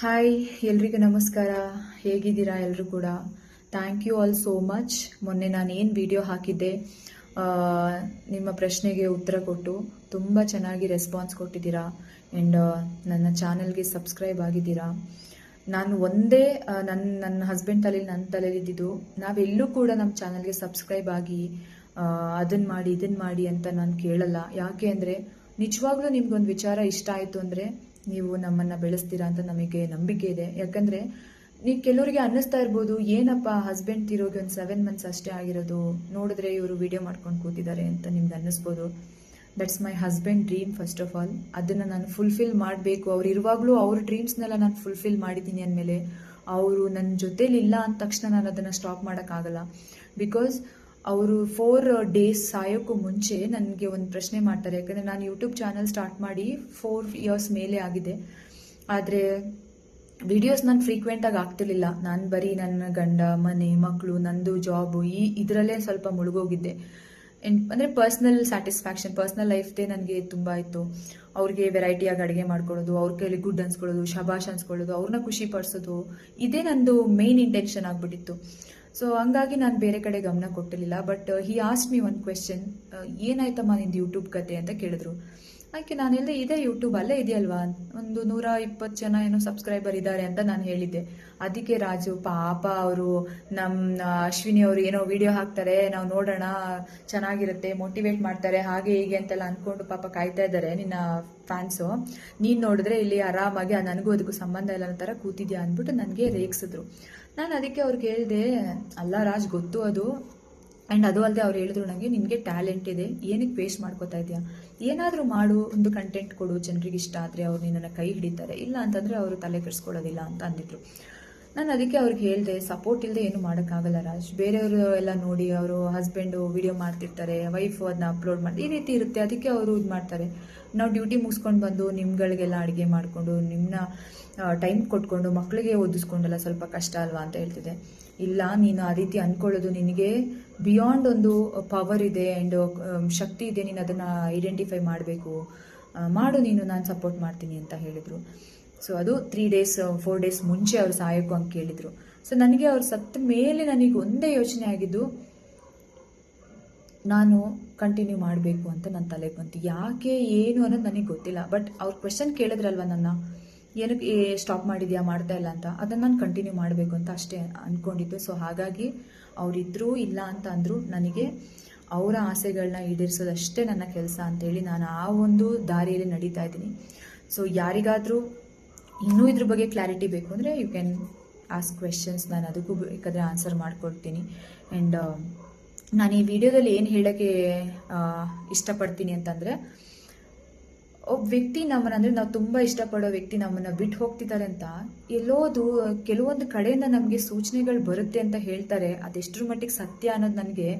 Hi ಎಲ್ರಿಗೂ ನಮಸ್ಕಾರ. ಹೇಗಿದ್ದೀರಾ ಎಲ್ಲರೂ ಕೂಡ? Thank you all so much ಮೊನ್ನೆ ನಾನು ಏನು ವಿಡಿಯೋ ಹಾಕಿದ್ದೆ? ನಿಮ್ಮ ಪ್ರಶ್ನೆಗೆ ಉತ್ತರ ಕೊಟ್ಟು ತುಂಬ ಚೆನ್ನಾಗಿ ರೆಸ್ಪಾನ್ಸ್ ಕೊಟ್ಟಿದ್ದೀರಾ ಆ್ಯಂಡ್ ನನ್ನ ಚಾನಲ್ಗೆ ಸಬ್ಸ್ಕ್ರೈಬ್ ಆಗಿದ್ದೀರಾ? ನಾನು ಒಂದೇ ನನ್ನ ನನ್ನ ಹಸ್ಬೆಂಡ್ ತಲೆಯಲ್ಲಿ ನನ್ನ ತಲೆಯಲ್ಲಿ ಇದ್ದಿದ್ದು ನಾವೆಲ್ಲೂ ಕೂಡ ನಮ್ಮ ಚಾನಲ್ಗೆ ಸಬ್ಸ್ಕ್ರೈಬ್ ಆಗಿ ಅದನ್ನು ಮಾಡಿ ಇದನ್ನು ಮಾಡಿ ಅಂತ ನಾನು ಕೇಳಲ್ಲ. ಯಾಕೆ ಅಂದರೆ ನಿಜವಾಗ್ಲೂ ನಿಮ್ಗೊಂದು ವಿಚಾರ ಇಷ್ಟ ಆಯಿತು ಅಂದರೆ ನೀವು ನಮ್ಮನ್ನು ಬೆಳೆಸ್ತೀರಾ ಅಂತ ನಮಗೆ ನಂಬಿಕೆ ಇದೆ. ಯಾಕಂದರೆ ನೀವು ಕೆಲವರಿಗೆ ಅನ್ನಿಸ್ತಾ ಇರ್ಬೋದು, ಏನಪ್ಪ ಹಸ್ಬೆಂಡ್ ತಿರೋಗಿ ಒಂದು ಸೆವೆನ್ ಮಂತ್ಸ್ ಅಷ್ಟೇ ಆಗಿರೋದು, ನೋಡಿದ್ರೆ ಇವರು ವಿಡಿಯೋ ಮಾಡ್ಕೊಂಡು ಕೂತಿದ್ದಾರೆ ಅಂತ ನಿಮ್ಗೆ ಅನ್ನಿಸ್ಬೋದು. That's my husband dream first of all ಅದನ್ನು ನಾನು ಫುಲ್ಫಿಲ್ ಮಾಡಬೇಕು. ಅವ್ರು ಇರುವಾಗಲೂ ಅವ್ರ ಡ್ರೀಮ್ಸ್ನೆಲ್ಲ ನಾನು ಫುಲ್ಫಿಲ್ ಮಾಡಿದ್ದೀನಿ ಅಂದಮೇಲೆ, ಅವರು ನನ್ನ ಜೊತೇಲಿ ಇಲ್ಲ ಅಂದ ತಕ್ಷಣ ನಾನು ಅದನ್ನು ಸ್ಟಾಪ್ ಮಾಡೋಕ್ಕಾಗಲ್ಲ ಬಿಕಾಸ್ ಅವರು ಫೋರ್ ಡೇಸ್ ಸಾಯೋಕ್ಕೂ ಮುಂಚೆ ನನಗೆ ಒಂದು ಪ್ರಶ್ನೆ ಮಾಡ್ತಾರೆ. ಯಾಕಂದರೆ ನಾನು ಯೂಟ್ಯೂಬ್ ಚಾನಲ್ ಸ್ಟಾರ್ಟ್ ಮಾಡಿ ಫೋರ್ ಇಯರ್ಸ್ ಮೇಲೆ ಆಗಿದೆ. ಆದರೆ ವಿಡಿಯೋಸ್ ನಾನು ಫ್ರೀಕ್ವೆಂಟಾಗಿ ಆಗ್ತಿರ್ಲಿಲ್ಲ ನಾನು ಬರೀ ನನ್ನ ಗಂಡ, ಮನೆ ಮಕ್ಕಳು ನಂದು ಜಾಬು ಈ ಇದರಲ್ಲೇ ಸ್ವಲ್ಪ ಮುಳುಗೋಗಿದ್ದೆ. ಅಂದರೆ ಪರ್ಸ್ನಲ್ ಸ್ಯಾಟಿಸ್ಫ್ಯಾಕ್ಷನ್ ಪರ್ಸ್ನಲ್ ಲೈಫ್ದೇ ನನಗೆ ತುಂಬ ಇತ್ತು. ಅವ್ರಿಗೆ ವೆರೈಟಿಯಾಗಿ ಅಡುಗೆ ಮಾಡ್ಕೊಳ್ಳೋದು, ಅವ್ರ ಕೈಲಿ ಗುಡ್ ಅನ್ಸ್ಕೊಳ್ಳೋದು, ಶಬಾಷ್ ಅನ್ಸ್ಕೊಳ್ಳೋದು ಅವ್ರನ್ನ ಖುಷಿ ಪಡಿಸೋದು, ಇದೇ ನಂದು ಮೇನ್ ಇಂಟೆನ್ಷನ್ ಆಗಿಬಿಟ್ಟಿತ್ತು. ಸೊ ಹಂಗಾಗಿ ನಾನು ಬೇರೆ ಕಡೆ ಗಮನ ಕೊಟ್ಟಿರಲಿಲ್ಲ but he asked me one question ಏನಾಯ್ತಮ್ಮ ನಿಂದು ಯೂಟ್ಯೂಬ್ ಕತೆ ಅಂತ ಕೇಳಿದ್ರು. ಅದಕ್ಕೆ ನಾನು ಹೇಳಿದೆ ಇದೇ ಯೂಟ್ಯೂಬ್ ಅಲ್ಲೇ ಇದೆಯಲ್ವಾ? ಒಂದು ನೂರ ಇಪ್ಪತ್ತು ಜನ ಏನೋ ಸಬ್ಸ್ಕ್ರೈಬರ್ ಇದ್ದಾರೆ ಅಂತ ನಾನು ಹೇಳಿದ್ದೆ. ಅದಕ್ಕೆ ರಾಜು, ಪಾಪ ಅವರು ನಮ್ಮ ಅಶ್ವಿನಿ ಅವರು ಏನೋ ವಿಡಿಯೋ ಹಾಕ್ತಾರೆ, ನಾವು ನೋಡೋಣ, ಚೆನ್ನಾಗಿರುತ್ತೆ ಮೋಟಿವೇಟ್ ಮಾಡ್ತಾರೆ, ಹಾಗೆ ಹೀಗೆ ಅಂತೆಲ್ಲ ಅಂದ್ಕೊಂಡು ಪಾಪ ಕಾಯ್ತಾ ಇದ್ದಾರೆ ನಿನ್ನ ಫ್ಯಾನ್ಸು ನೀನು ನೋಡಿದ್ರೆ ಇಲ್ಲಿ ಆರಾಮಾಗಿ ನನಗೂ ಅದಕ್ಕೂ ಸಂಬಂಧ ಇಲ್ಲ ಅನ್ನೋ ಥರ ಕೂತಿದ್ಯಾ ಅಂದ್ಬಿಟ್ಟು ನನಗೆ ರೇಗಿಸಿದ್ರು. ನಾನು ಅದಕ್ಕೆ ಅವ್ರಿಗೆ ಹೇಳಿದೆ, ಅಲ್ಲ ರಾಜ್, ಗೊತ್ತು ಅದು. ಆ್ಯಂಡ್ ಅದು ಅಲ್ಲದೆ ಅವ್ರು ಹೇಳಿದ್ರು ನನಗೆ ನಿನಗೆ ಟ್ಯಾಲೆಂಟ್ ಇದೆ, ಏನಕ್ಕೆ ವೇಸ್ಟ್ ಮಾಡ್ಕೋತಾ ಇದೆಯಾ ಏನಾದರೂ ಮಾಡು, ಒಂದು ಕಂಟೆಂಟ್ ಕೊಡು, ಜನರಿಗೆ ಇಷ್ಟ ಆದರೆ ಅವ್ರು ನಿನ್ನನ್ನು ಕೈ ಹಿಡಿತಾರೆ. ಇಲ್ಲ ಅಂತಂದರೆ ಅವರು ತಲೆ ಕೆಡಿಸ್ಕೊಳ್ಳೋದಿಲ್ಲ ಅಂತ ಅಂದಿದ್ರು. ನಾನು ಅದಕ್ಕೆ ಅವ್ರಿಗೆ ಹೇಳಿದೆ ಸಪೋರ್ಟ್ ಇಲ್ಲದೆ ಏನು ಮಾಡೋಕ್ಕಾಗಲ್ಲ ರಾಜ್. ಬೇರೆಯವರು ಎಲ್ಲ ನೋಡಿ ಅವರು ಹಸ್ಬೆಂಡು ವಿಡಿಯೋ ಮಾಡ್ತಿರ್ತಾರೆ ವೈಫು ಅದನ್ನ ಅಪ್ಲೋಡ್ ಮಾಡಿ ಈ ರೀತಿ ಇರುತ್ತೆ. ಅದಕ್ಕೆ ಅವರು ಇದು ಮಾಡ್ತಾರೆ. ನಾವು ಡ್ಯೂಟಿ ಮುಗಿಸ್ಕೊಂಡು ಬಂದು ನಿಮ್ಗಳಿಗೆಲ್ಲ ಅಡುಗೆ ಮಾಡಿಕೊಂಡು ನಿಮ್ಮನ್ನ ಟೈಮ್ ಕೊಟ್ಕೊಂಡು ಮಕ್ಕಳಿಗೆ ಓದಿಸ್ಕೊಂಡೆಲ್ಲ ಸ್ವಲ್ಪ ಕಷ್ಟ ಅಲ್ವಾ ಅಂತ ಹೇಳ್ತಿದೆ ಇಲ್ಲ, ನೀನು ಆ ರೀತಿ ಅಂದ್ಕೊಳ್ಳೋದು ನಿನಗೆ ಬಿಯಾಂಡ್ ಒಂದು ಪವರ್ ಇದೆ ಆ್ಯಂಡ್ ಶಕ್ತಿ ಇದೆ. ನೀನು ಅದನ್ನು ಐಡೆಂಟಿಫೈ ಮಾಡಬೇಕು. ಮಾಡು ನೀನು, ನಾನು ಸಪೋರ್ಟ್ ಮಾಡ್ತೀನಿ ಅಂತ ಹೇಳಿದರು. ಸೊ ಅದು ತ್ರೀ ಡೇಸ್ ಫೋರ್ ಡೇಸ್ ಮುಂಚೆ ಅವ್ರು ಸಾಯೋಕು ಅಂತ ಕೇಳಿದರು. ಸೊ ನನಗೆ ಅವ್ರು ಸತ್ತ ಮೇಲೆ ನನಗೆ ಒಂದೇ ಯೋಚನೆ ಆಗಿದ್ದು, ನಾನು ಕಂಟಿನ್ಯೂ ಮಾಡಬೇಕು ಅಂತ ನನ್ನ ತಲೆಗೆ ಬಂತು. ಯಾಕೆ, ಏನು ಅನ್ನೋದು ನನಗೆ ಗೊತ್ತಿಲ್ಲ. ಬಟ್ ಅವ್ರು ಕ್ವೆಶನ್ ಕೇಳಿದ್ರಲ್ವ ನನ್ನ, ಏನಕ್ಕೆ ಸ್ಟಾಪ್ ಮಾಡಿದ್ಯಾ, ಮಾಡ್ತಾ ಇಲ್ಲ ಅಂತ? ಅದನ್ನು ನಾನು ಕಂಟಿನ್ಯೂ ಮಾಡಬೇಕು ಅಂತ ಅಷ್ಟೇ ಅಂದ್ಕೊಂಡಿದ್ದು ಸೊ ಹಾಗಾಗಿ ಅವರಿದ್ದರೂ ಇಲ್ಲ ಅಂತ ಅಂದರೂ, ನನಗೆ ಅವರ ಆಸೆಗಳನ್ನ ಈಡೇರಿಸೋದಷ್ಟೇ ನನ್ನ ಕೆಲಸ ಅಂತೇಳಿ ನಾನು ಆ ಒಂದು ದಾರಿಯಲ್ಲಿ ನಡೀತಾ ಇದ್ದೀನಿ. ಸೊ ಯಾರಿಗಾದರೂ ಇನ್ನೂ ಇದ್ರ ಬಗ್ಗೆ ಕ್ಲಾರಿಟಿ ಬೇಕು ಅಂದರೆ ಯು ಕ್ಯಾನ್ ಆಸ್ಕ್ ಕ್ವೆಶನ್ಸ್ ನಾನು ಅದಕ್ಕೂ ಬೇಕಾದರೆ ಆನ್ಸರ್ ಮಾಡಿಕೊಡ್ತೀನಿ. ಆ್ಯಂಡ್ ನಾನು ಈ ವಿಡಿಯೋದಲ್ಲಿ ಏನು ಹೇಳೋಕ್ಕೆ ಇಷ್ಟಪಡ್ತೀನಿ ಅಂತಂದರೆ ಒಬ್ಬ ವ್ಯಕ್ತಿ ನಮ್ಮನ್ನ ಅಂದರೆ ನಾವು ತುಂಬ ಇಷ್ಟಪಡೋ ವ್ಯಕ್ತಿ ನಮ್ಮನ್ನು ಬಿಟ್ಟು ಹೋಗ್ತಿದ್ದಾರೆ ಅಂತ ಎಲ್ಲೋದು ಕೆಲವೊಂದು ಕಡೆಯಿಂದ ನಮಗೆ ಸೂಚನೆಗಳು ಬರುತ್ತೆ ಅಂತ ಹೇಳ್ತಾರೆ. ಅದೆಷ್ಟರ ಮಟ್ಟಿಗೆ ಸತ್ಯ ಅನ್ನೋದು ನನಗೆ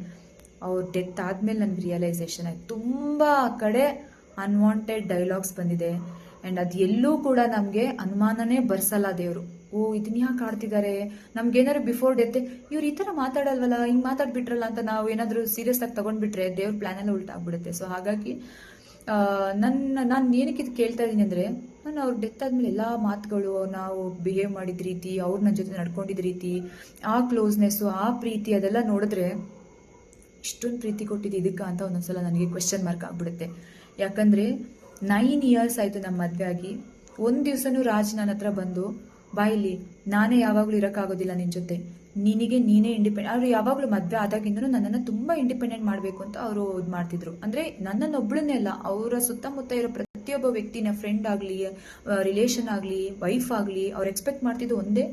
ಅವ್ರ ಡೆತ್ ಆದಮೇಲೆ ನನಗೆ ರಿಯಲೈಸೇಷನ್ ಆಯಿತು. ತುಂಬ ಕಡೆ ಅನ್ವಾಂಟೆಡ್ ಡೈಲಾಗ್ಸ್ ಬಂದಿದೆ. ಆ್ಯಂಡ್ ಅದು ಎಲ್ಲೂ ಕೂಡ ನಮಗೆ ಅನುಮಾನನೇ ಬರ್ಸಲ್ಲ ದೇವರು. ಓ ಇದನ್ನ ಯಾಕೆ ಆಡ್ತಿದ್ದಾರೆ ನಮ್ಗೇನಾದ್ರು ಬಿಫೋರ್ ಡೆತ್ ಇವ್ರು ಈ ಥರ ಮಾತಾಡಲ್ವಲ್ಲ, ಹಿಂಗೆ ಮಾತಾಡ್ಬಿಟ್ರಲ್ಲ ಅಂತ ನಾವು ಏನಾದರೂ ಸೀರಿಯಸ್ ಆಗಿ ತಗೊಂಡ್ಬಿಟ್ರೆ ದೇವ್ರ ಪ್ಲ್ಯಾನೆಲ್ಲ ಉಲ್ಟಾಗ್ಬಿಡುತ್ತೆ ಸೊ ಹಾಗಾಗಿ ನನ್ನ, ನಾನು ಏನಕ್ಕೆ ಇದು ಕೇಳ್ತಾ ಇದ್ದೀನಿ ಅಂದರೆ, ನಾನು ಅವ್ರ ಡೆತ್ ಆದಮೇಲೆ ಎಲ್ಲ ಮಾತುಗಳು ನಾವು ಬಿಹೇವ್ ಮಾಡಿದ ರೀತಿ ಅವ್ರು ನನ್ನ ಜೊತೆ ನಡ್ಕೊಂಡಿದ್ದ ರೀತಿ, ಆ ಕ್ಲೋಸ್ನೆಸ್ಸು ಆ ಪ್ರೀತಿ ಅದೆಲ್ಲ ನೋಡಿದ್ರೆ ಇಷ್ಟೊಂದು ಪ್ರೀತಿ ಕೊಟ್ಟಿದ್ದು ಇದಕ್ಕೆ ಅಂತ ಒಂದೊಂದ್ಸಲ ನನಗೆ ಕ್ವೆಶನ್ ಮಾರ್ಕ್ ಆಗ್ಬಿಡುತ್ತೆ. ಯಾಕಂದರೆ ನೈನ್ ಇಯರ್ಸ್ ಆಯಿತು ನಮ್ಮ ಮದುವೆ ಆಗಿ. ಒಂದು ದಿವಸನೂ ರಾಜ್ ನನ್ನ ಹತ್ರ ಬಂದು ಬಾಯಿಲಿ ನಾನೇ ಯಾವಾಗಲೂ ಇರೋಕ್ಕಾಗೋದಿಲ್ಲ ನಿನ್ನ ಜೊತೆ. ನಿನಗೆ ನೀನೇ ಇಂಡಿಪೆಂಡ್ ಅವರು ಯಾವಾಗಲೂ ಮದುವೆ ಆದಾಗಿಂದನೂ ನನ್ನನ್ನು ತುಂಬ ಇಂಡಿಪೆಂಡೆಂಟ್ ಮಾಡಬೇಕು ಅಂತ ಅವರು ಇದು ಮಾಡ್ತಿದ್ರು. ಅಂದರೆ ನನ್ನನ್ನೊಬ್ಳನ್ನೇ ಅಲ್ಲ, ಅವರ ಸುತ್ತಮುತ್ತ ಇರೋ ಪ್ರತಿಯೊಬ್ಬ ವ್ಯಕ್ತಿನ ಫ್ರೆಂಡ್ ಆಗಲಿ ರಿಲೇಷನ್ ಆಗಲಿ ವೈಫ್ ಆಗಲಿ, ಅವ್ರು ಎಕ್ಸ್ಪೆಕ್ಟ್ ಮಾಡ್ತಿದ್ದು ಒಂದೇ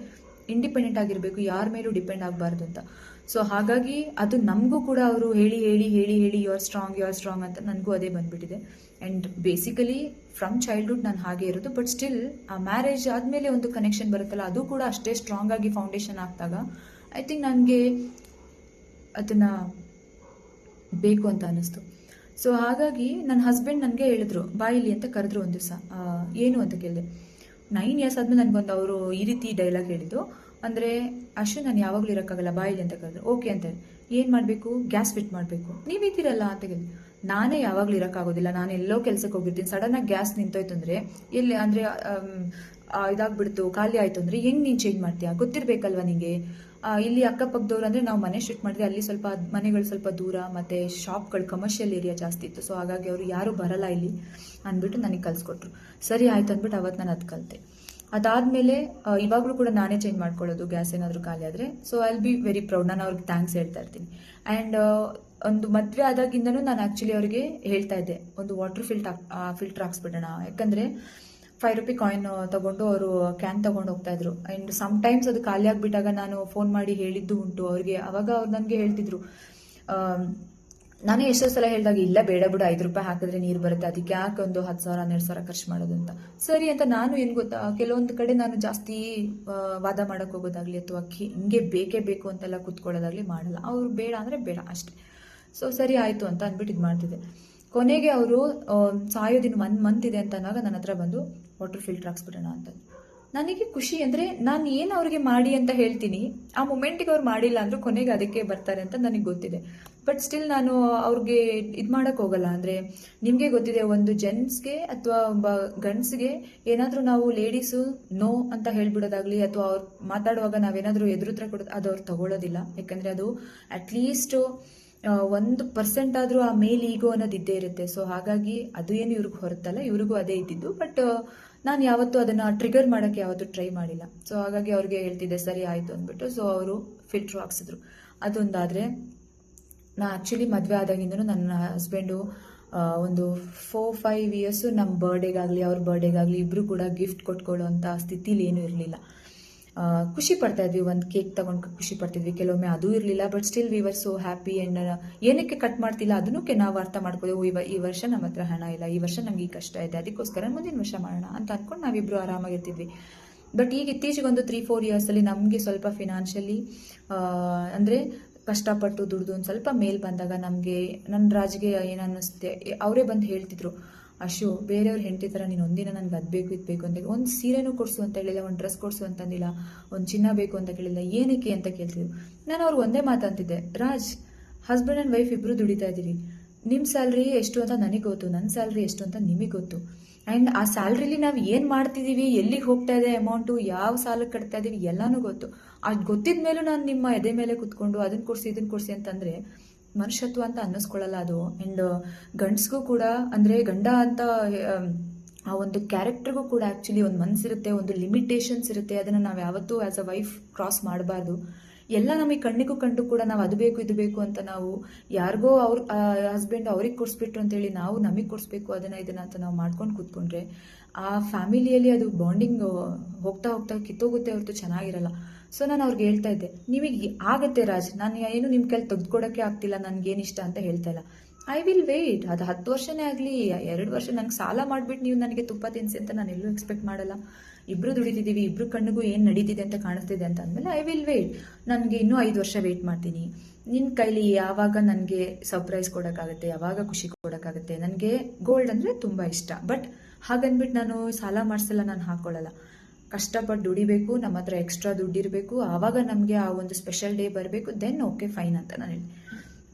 ಇಂಡಿಪೆಂಡೆಂಟ್ ಆಗಿರಬೇಕು, ಯಾರ ಮೇಲೂ ಡಿಪೆಂಡ್ ಆಗಬಾರ್ದು ಅಂತ. ಸೊ ಹಾಗಾಗಿ ಅದು ನಮಗೂ ಕೂಡ ಅವರು ಹೇಳಿ ಹೇಳಿ ಹೇಳಿ ಹೇಳಿ you are strong you are strong ಅಂತ ನನಗೂ ಅದೇ ಬಂದುಬಿಟ್ಟಿದೆ. ಆ್ಯಂಡ್ ಬೇಸಿಕಲಿ ಫ್ರಮ್ ಚೈಲ್ಡ್ಹುಡ್ ನಾನು ಹಾಗೆ ಇರೋದು ಬಟ್ ಸ್ಟಿಲ್ ಆ ಮ್ಯಾರೇಜ್ ಆದಮೇಲೆ ಒಂದು ಕನೆಕ್ಷನ್ ಬರುತ್ತಲ್ಲ, ಅದು ಕೂಡ ಅಷ್ಟೇ ಸ್ಟ್ರಾಂಗ್ ಆಗಿ ಫೌಂಡೇಶನ್ ಆಗ್ತಾಗ ಐ ಥಿಂಕ್ ನನಗೆ ಅದನ್ನು ಬೇಕು ಅಂತ ಅನ್ನಿಸ್ತು. ಸೊ ಹಾಗಾಗಿ ನನ್ನ ಹಸ್ಬೆಂಡ್ ನನಗೆ ಹೇಳಿದ್ರು ಬಾಯಿಲಿ ಅಂತ ಕರೆದ್ರು ಒಂದು ದಿವಸ. ಏನು? ಅಂತ ಕೇಳಿದೆ. ನೈನ್ ಇಯರ್ಸ್ ಆದಮೇಲೆ ನನಗೊಂದು ಅವರು ಈ ರೀತಿ ಡೈಲಾಗ್ ಹೇಳಿದ್ದು. ಅಂದರೆ ಅಶು ನಾನು ಯಾವಾಗಲೂ ಇರೋಕ್ಕಾಗಲ್ಲ ಬಾಯಿಲಿ ಅಂತ ಕರೆದ್ರು ಓಕೆ ಅಂತ ಏನು ಮಾಡಬೇಕು? ಗ್ಯಾಸ್ ಫಿಟ್ ಮಾಡಬೇಕು. ನೀವಿದ್ದೀರಲ್ಲ ಅಂತ ಕೇಳಿ ನಾನೇ ಯಾವಾಗಲೂ ಇರೋಕ್ಕಾಗೋದಿಲ್ಲ. ನಾನು ಎಲ್ಲೋ ಕೆಲಸಕ್ಕೆ ಹೋಗಿರ್ತೀನಿ. ಸಡನ್ನಾಗಿ ಗ್ಯಾಸ್ ನಿಂತೋಯ್ತು ಅಂದರೆ, ಎಲ್ಲಿ ಅಂದರೆ ಇದಾಗ್ಬಿಡ್ತು, ಖಾಲಿ ಆಯ್ತು ಅಂದ್ರೆ, ಹೆಂಗೆ ನೀನ್ ಚೇಂಜ್ ಮಾಡ್ತೀಯಾ? ಗೊತ್ತಿರಬೇಕಲ್ವ ನಿಂಗೆ? ಇಲ್ಲಿ ಅಕ್ಕಪಕ್ಕದವ್ರು ಅಂದ್ರೆ ನಾವು ಮನೆ ಶಿಫ್ಟ್ ಮಾಡಿದ್ರೆ ಅಲ್ಲಿ ಸ್ವಲ್ಪ ಮನೆಗಳು ಸ್ವಲ್ಪ ದೂರ, ಮತ್ತೆ ಶಾಪ್ಗಳು ಕಮರ್ಷಿಯಲ್ ಏರಿಯಾ ಜಾಸ್ತಿ ಇತ್ತು. ಸೊ, ಹಾಗಾಗಿ ಅವರು ಯಾರು ಬರಲ್ಲ ಇಲ್ಲಿ. ಅಂದ್ಬಿಟ್ಟು ನನಗೆ ಕಲಿಸ್ಕೊಟ್ರು. ಸರಿ, ಆಯ್ತು ಅಂದ್ಬಿಟ್ಟು ಅವತ್ತು ನಾನು ಅದು ಕಲಿತೆ. ಅದಾದ್ಮೇಲೆ ಇವಾಗಲೂ ಕೂಡ ನಾನೇ ಚೇಂಜ್ ಮಾಡ್ಕೊಳ್ಳೋದು ಗ್ಯಾಸ್ ಏನಾದರೂ ಖಾಲಿ ಆದರೆ. So I be very proud ನಾನು ಅವ್ರಿಗೆ ಥ್ಯಾಂಕ್ಸ್ ಹೇಳ್ತಾ ಇರ್ತೀನಿ. ಆ್ಯಂಡ್ ಒಂದು ಮದುವೆ ಆದಾಗಿಂದನೂ ನಾನು ಆ್ಯಕ್ಚುಲಿ ಅವರಿಗೆ ಹೇಳ್ತಾ ಇದ್ದೆ. ಒಂದು ವಾಟರ್ ಫಿಲ್ಟ್ ಫಿಲ್ಟರ್ ಹಾಕ್ಸ್ಬಿಡೋಣ. ಯಾಕಂದರೆ ಫೈವ್ ರುಪಿ ಕಾಯಿನ್ ತಗೊಂಡು ಅವರು ಕ್ಯಾನ್ ತಗೊಂಡು ಹೋಗ್ತಾ ಇದ್ರು. ಆ್ಯಂಡ್ ಸಮ್ ಟೈಮ್ಸ್ ಅದು ಖಾಲಿ ಆಗಿಬಿಟ್ಟಾಗ ನಾನು ಫೋನ್ ಮಾಡಿ ಹೇಳಿದ್ದು ಉಂಟು ಅವ್ರಿಗೆ. ಅವಾಗ ಅವ್ರು ನನಗೆ ಹೇಳ್ತಿದ್ರು. ನಾನೇ ಎಷ್ಟೋ ಸಲ ಹೇಳಿದಾಗ, ಇಲ್ಲ ಬೇಡ ಬಿಡು, ಐದು ರೂಪಾಯಿ ಹಾಕಿದ್ರೆ ನೀರು ಬರುತ್ತೆ, ಅದಕ್ಕೆ ಯಾಕೆ ಒಂದು ಹತ್ತು ಸಾವಿರ, ಹನ್ನೆರಡು ಸಾವಿರ ಖರ್ಚು ಮಾಡೋದು ಅಂತ. ಸರಿ ಅಂತ ನಾನು ಏನು ಗೊತ್ತಾ, ಕೆಲವೊಂದು ಕಡೆ ನಾನು ಜಾಸ್ತಿ ವಾದ ಮಾಡೋಕೆ ಹೋಗೋದಾಗ್ಲಿ ಅಥವಾ ಅಕ್ಕಿ ಹಿಂಗೆ ಬೇಕೇ ಬೇಕು ಅಂತೆಲ್ಲ ಕೂತ್ಕೊಳ್ಳೋದಾಗ್ಲಿ ಮಾಡಲ್ಲ. ಅವ್ರು ಬೇಡ ಅಂದರೆ ಬೇಡ ಅಷ್ಟೇ. ಸೊ ಸರಿ ಆಯಿತು ಅಂತ ಅಂದ್ಬಿಟ್ಟು ಇದು ಮಾಡ್ತಿದ್ದೆ. ಕೊನೆಗೆ ಅವರು ಸಾಯೋದಿನ ಒನ್ ಮಂತ್ ಇದೆ ಅಂತ ಅಂದಾಗ ನನ್ನ ಹತ್ರ ಬಂದು ವಾಟರ್ ಫಿಲ್ಟರ್ ಹಾಕ್ಸ್ಬಿಡೋಣ ಅಂತ ನನಗೆ ಖುಷಿ ಅಂದರೆ, ನಾನು ಏನು ಅವ್ರಿಗೆ ಮಾಡಿ ಅಂತ ಹೇಳ್ತೀನಿ, ಆ ಮೊಮೆಂಟಿಗೆ ಅವ್ರು ಮಾಡಿಲ್ಲ ಅಂದರೂ ಕೊನೆಗೆ ಅದಕ್ಕೆ ಬರ್ತಾರೆ ಅಂತ ನನಗೆ ಗೊತ್ತಿದೆ. ಬಟ್ ಸ್ಟಿಲ್ ನಾನು ಅವ್ರಿಗೆ ಇದು ಮಾಡೋಕ್ಕೋಗಲ್ಲ ಅಂದರೆ ನಿಮಗೆ ಗೊತ್ತಿದೆ, ಒಂದು ಜೆಂಟ್ಸ್ಗೆ ಅಥವಾ ಒಬ್ಬ ಗಂಡ್ಸ್ಗೆ ಏನಾದರೂ ನಾವು ಲೇಡೀಸು ನೋ ಅಂತ ಹೇಳ್ಬಿಡೋದಾಗಲಿ ಅಥವಾ ಅವ್ರು ಮಾತಾಡುವಾಗ ನಾವೇನಾದರೂ ಎದುರುತ್ರ ಕೊಡೋದು ಅದು ಅವ್ರು ತಗೊಳ್ಳೋದಿಲ್ಲ ಯಾಕಂದರೆ ಅದು ಅಟ್ಲೀಸ್ಟು ಒಂದು ಪರ್ಸೆಂಟ್ ಆದರೂ ಆ ಮೇಲ್ ಈಗೋ ಅನ್ನೋದು ಇದ್ದೇ ಇರುತ್ತೆ. ಸೊ ಹಾಗಾಗಿ ಅದು ಏನು ಇವ್ರಿಗೆ ಹೊರತಲ್ಲ, ಇವ್ರಿಗೂ ಅದೇ ಇದ್ದಿದ್ದು. ಬಟ್ ನಾನು ಯಾವತ್ತೂ ಅದನ್ನು ಟ್ರಿಗರ್ ಮಾಡೋಕ್ಕೆ ಯಾವತ್ತೂ ಟ್ರೈ ಮಾಡಿಲ್ಲ. ಸೊ ಹಾಗಾಗಿ ಅವ್ರಿಗೆ ಹೇಳ್ತಿದ್ದೆ, ಸರಿ, ಆಯಿತು ಅಂದ್ಬಿಟ್ಟು. ಸೊ ಅವರು ಫಿಲ್ಟ್ರ್ ಹಾಕ್ಸಿದ್ರು. ಅದೊಂದಾದರೆ ನಾ ಆ್ಯಕ್ಚುಲಿ ಮದುವೆ ಆದಾಗಿಂದನೂ ನನ್ನ ಹಸ್ಬೆಂಡು ಒಂದು ಫೋರ್ ಫೈವ್ ಇಯರ್ಸು ನಮ್ಮ ಬರ್ಡೇಗಾಗಲಿ ಅವ್ರ ಬರ್ಡೇಗಾಗಲಿ ಇಬ್ಬರು ಕೂಡ ಗಿಫ್ಟ್ ಕೊಟ್ಕೊಳ್ಳೋ ಅಂಥ ಸ್ಥಿತಿಲಿ ಏನೂ ಇರಲಿಲ್ಲ. ಖುಷಿ ಪಡ್ತಾ ಇದ್ವಿ, ಒಂದು ಕೇಕ್ ತಗೊಂಡು ಖುಷಿ ಪಡ್ತಿದ್ವಿ ಕೆಲವೊಮ್ಮೆ ಅದು ಇರಲಿಲ್ಲ but still we were so happy and ಏನಕ್ಕೆ ಕಟ್ ಮಾಡ್ತಿಲ್ಲ ಅದನ್ನು ನಾವು ಅರ್ಥ ಮಾಡ್ಕೊಳ್ಳೋ ಈ ಈ ವರ್ಷ ನಮ್ಮ ಹತ್ರ ಹಣ ಇಲ್ಲ, ಈ ವರ್ಷ ನಮಗೆ ಈ ಕಷ್ಟ ಇದೆ, ಅದಕ್ಕೋಸ್ಕರ ಮುಂದಿನ ವರ್ಷ ಮಾಡೋಣ ಅಂತ ಅಂದ್ಕೊಂಡು ನಾವಿಬ್ಬರು ಆರಾಮಾಗಿರ್ತಿದ್ವಿ ಬಟ್ ಈಗ ಇತ್ತೀಚೆಗೊಂದು ತ್ರೀ ಫೋರ್ ಇಯರ್ಸಲ್ಲಿ ನಮಗೆ ಸ್ವಲ್ಪ ಫಿನಾನ್ಷಿಯಲಿ ಅಂದರೆ ಕಷ್ಟಪಟ್ಟು ದುಡ್ದು ಒಂದು ಸ್ವಲ್ಪ ಮೇಲ್ ಬಂದಾಗ ನಮಗೆ ನನ್ನ ರಾಜ್ಗೆ ಏನು ಅನ್ನಿಸುತ್ತೆ ಅವರೇ ಬಂದು ಹೇಳ್ತಿದ್ರು ಅಶು ಬೇರೆಯವ್ರ ಹೆಂಡತಿ ಥರ ನೀನು ಒಂದಿನ ನನಗೆ ಅದು ಬೇಕು, ಇದು ಬೇಕು ಅಂತ ಒಂದು ಸೀರೆನೂ ಕೊಡಿಸು ಅಂತ ಹೇಳಿಲ್ಲ, ಒಂದು ಡ್ರೆಸ್ ಕೊಡಿಸು ಅಂತಂದಿಲ್ಲ ಒಂದು ಚಿನ್ನ ಬೇಕು ಅಂತ ಕೇಳಿಲ್ಲ, ಏನಕ್ಕೆ? ಅಂತ ಕೇಳ್ತಿದ್ರು. ನಾನು ಅವ್ರು ಒಂದೇ ಮಾತಂತಿದ್ದೆ ರಾಜ್, ಹಸ್ಬೆಂಡ್ ಆ್ಯಂಡ್ ವೈಫ್ ಇಬ್ಬರು ದುಡಿತಾ ಇದ್ದೀರಿ. ನಿಮ್ಮ ಸ್ಯಾಲ್ರಿ ಎಷ್ಟು ಅಂತ ನನಗೆ ಗೊತ್ತು ನನ್ನ ಸ್ಯಾಲ್ರಿ ಎಷ್ಟು ಅಂತ ನಿಮಗೆ ಗೊತ್ತು. ಆ್ಯಂಡ್ ಆ ಸ್ಯಾಲ್ರಿಲಿ ನಾವು ಏನು ಮಾಡ್ತಿದ್ದೀವಿ ಎಲ್ಲಿಗೆ ಹೋಗ್ತಾ ಇದೆ ಅಮೌಂಟು, ಯಾವ ಸಾಲಕ್ಕೆ ಕಟ್ತಾ ಇದ್ದೀವಿ ಎಲ್ಲನೂ ಗೊತ್ತು. ಅದು ಗೊತ್ತಿದ ಮೇಲೂ ನಾನು ನಿಮ್ಮ ಎದೆ ಮೇಲೆ ಕುತ್ಕೊಂಡು ಅದನ್ನು ಕೊಡಿಸಿ ಇದನ್ನು ಕೊಡಿಸಿ ಅಂತಂದರೆ ಮನುಷ್ಯತ್ವ ಅಂತ ಅನ್ನಿಸ್ಕೊಳ್ಳಲ್ಲ ಅದು. ಆ್ಯಂಡ್ ಗಂಡ್ಸ್ಗೂ ಕೂಡ, ಅಂದರೆ ಗಂಡ ಅಂತ ಆ ಒಂದು ಕ್ಯಾರೆಕ್ಟರ್ಗೂ ಕೂಡ ಆ್ಯಕ್ಚುಲಿ ಒಂದು ಮನಸ್ಸಿರುತ್ತೆ ಒಂದು ಲಿಮಿಟೇಷನ್ಸ್ ಇರುತ್ತೆ, ಅದನ್ನು ನಾವು ಯಾವತ್ತೂ ಆ್ಯಸ್ ಅ ವೈಫ್ ಕ್ರಾಸ್ ಮಾಡಬಾರ್ದು. ಎಲ್ಲ ನಮಗೆ ಕಣ್ಣಿಗೂ ಕಂಡು ಕೂಡ ನಾವು ಅದು ಬೇಕು, ಇದು ಬೇಕು ಅಂತ ನಾವು ಯಾರಿಗೋ ಅವ್ರ ಹಸ್ಬೆಂಡ್ ಅವ್ರಿಗೆ ಕೊಡಿಸ್ಬಿಟ್ರು ಅಂತೇಳಿ ನಾವು ನಮಗೆ ಕೊಡಿಸ್ಬೇಕು, ಅದನ್ನು, ಇದನ್ನ ಅಂತ ನಾವು ಮಾಡ್ಕೊಂಡು ಕೂತ್ಕೊಂಡ್ರೆ ಆ ಫ್ಯಾಮಿಲಿಯಲ್ಲಿ ಅದು ಬಾಂಡಿಂಗ್ ಹೋಗ್ತಾ ಹೋಗ್ತಾ ಕಿತ್ತೋಗುತ್ತೆ ಹೊರತು ಚೆನ್ನಾಗಿರಲ್ಲ. ಸೊ ನಾನು ಅವ್ರಿಗೆ ಹೇಳ್ತಾ ಇದ್ದೆ, ನಿಮಗೆ ಆಗತ್ತೆ ರಾಜ್, ನಾನು ಏನು ನಿಮ್ಮ ಕೈಲಿ ತೆಗೆದುಕೊಡೋಕ್ಕೆ ಆಗ್ತಿಲ್ಲ, ನನಗೇನಿಷ್ಟ ಅಂತ ಹೇಳ್ತಾ ಇಲ್ಲ. ಐ ವಿಲ್ ವೇಟ್ ಅದು ಹತ್ತು ವರ್ಷನೇ ಆಗಲಿ, ಎರಡು ವರ್ಷ ನಂಗೆ ಸಾಲ ಮಾಡಿಬಿಟ್ಟು ನೀವು ನನಗೆ ತುಪ್ಪ ತಿನ್ಸಿ ಅಂತ ನಾನು ಎಲ್ಲೂ ಎಕ್ಸ್ಪೆಕ್ಟ್ ಮಾಡಲ್ಲ. ಇಬ್ರು ದುಡಿತಿದ್ದೀವಿ, ಇಬ್ರು ಕಣ್ಣಿಗೂ ಏನು ನಡೀತಿದೆ ಅಂತ ಕಾಣಿಸ್ತಿದೆ ಅಂತ ಅಂದಮೇಲೆ ಐ ವಿಲ್ ವೇಟ್ ನನಗೆ ಇನ್ನೂ ಐದು ವರ್ಷ ವೇಟ್ ಮಾಡ್ತೀನಿ. ನಿನ್ನ ಕೈಲಿ ಯಾವಾಗ ನನಗೆ ಸರ್ಪ್ರೈಸ್ ಕೊಡೋಕ್ಕಾಗುತ್ತೆ, ಯಾವಾಗ ಖುಷಿ ಕೊಡೋಕ್ಕಾಗುತ್ತೆ? ನನಗೆ ಗೋಲ್ಡ್ ಅಂದರೆ ತುಂಬ ಇಷ್ಟ. ಬಟ್ ಹಾಗಂದ್ಬಿಟ್ಟು ನಾನು ಸಾಲ ಮಾಡಿಸಲ್ಲ, ನಾನು ಹಾಕ್ಕೊಳ್ಳಲ್ಲ ಕಷ್ಟಪಟ್ಟು ದುಡಿಬೇಕು ನಮ್ಮ ಹತ್ರ ಎಕ್ಸ್ಟ್ರಾ ದುಡ್ಡಿರಬೇಕು, ಆವಾಗ ನಮಗೆ ಆ ಒಂದು ಸ್ಪೆಷಲ್ ಡೇ ಬರಬೇಕು ದೆನ್ ಓಕೆ ಫೈನ್ ಅಂತ ನಾನು ಹೇಳಿ